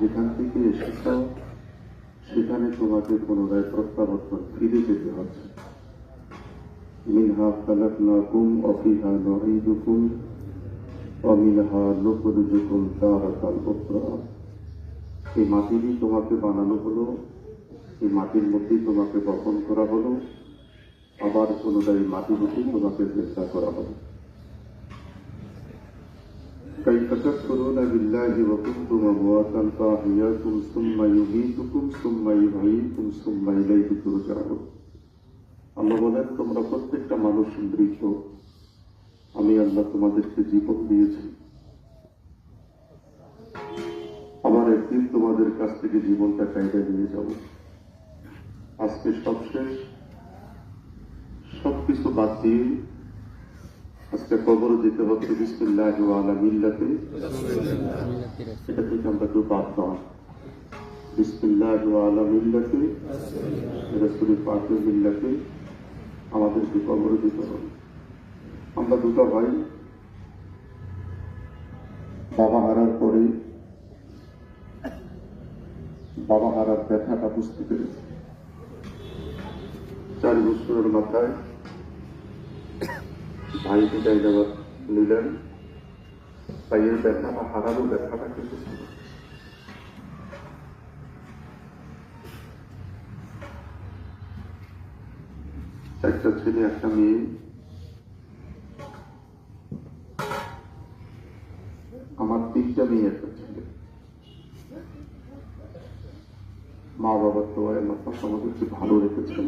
যেখান থেকে এসেছ, সেখানে তোমাকে পুনরায় প্রত্যাবর্তন ফিরে যেতে হচ্ছে মিনহা খালাকনাকুম অফিহা নঈদুকুম, অমিনহা নুখরিজুকুম তারাতাল উখরা। এই মাটিরই তোমাকে বানানো হলো এই মাটির মধ্যেই তোমাকে বপন করা হলো, আবার পুনরায় মাটির মধ্যেই তোমাকে চেষ্টা করা হলো। كيف تكفرون بالله وكنتم أمواتا فأحياكم ثم يميتكم ثم يحييكم ثم إليه ترجعون আল্লাহ বলেন তোমরা প্রত্যেকটা মানুষ মৃত আমি আল্লাহ তোমাদেরকে জীবন দিয়েছি আবার একদিন তোমাদের কাছ থেকে জীবনটা কায়দা নিয়ে যাব আজকে সব শেষ সবকিছু বাদ দিয়ে আজকে কবর যেতে হচ্ছে, বিসমুল্লাহ আলা মিল্লাতে। এটা থেকে আমরা কেউ বাদ নয় বিসমুল্লাহ আলা মিল্লাতে রসুল পাকের মিল্লাতে আমাদেরকে কবর যেতে হবে। আমরা দুটো ভাই, বাবা হারার পরে বাবা হারার ব্যথাটা বুঝতে পেরেছি। চার বছরের মাথায় ভাই বিদায় দেওয়া নিলেন। ভাইয়ের ব্যথাটা হারারও ব্যথাটা কিন্তু ছিল। একটা ছেলে, একটা মেয়ে। আমার তিনটা মেয়ে, একটা ছেলে। মা বাবার তো আল্লাহ আমাদেরকে ভালো রেখেছেন।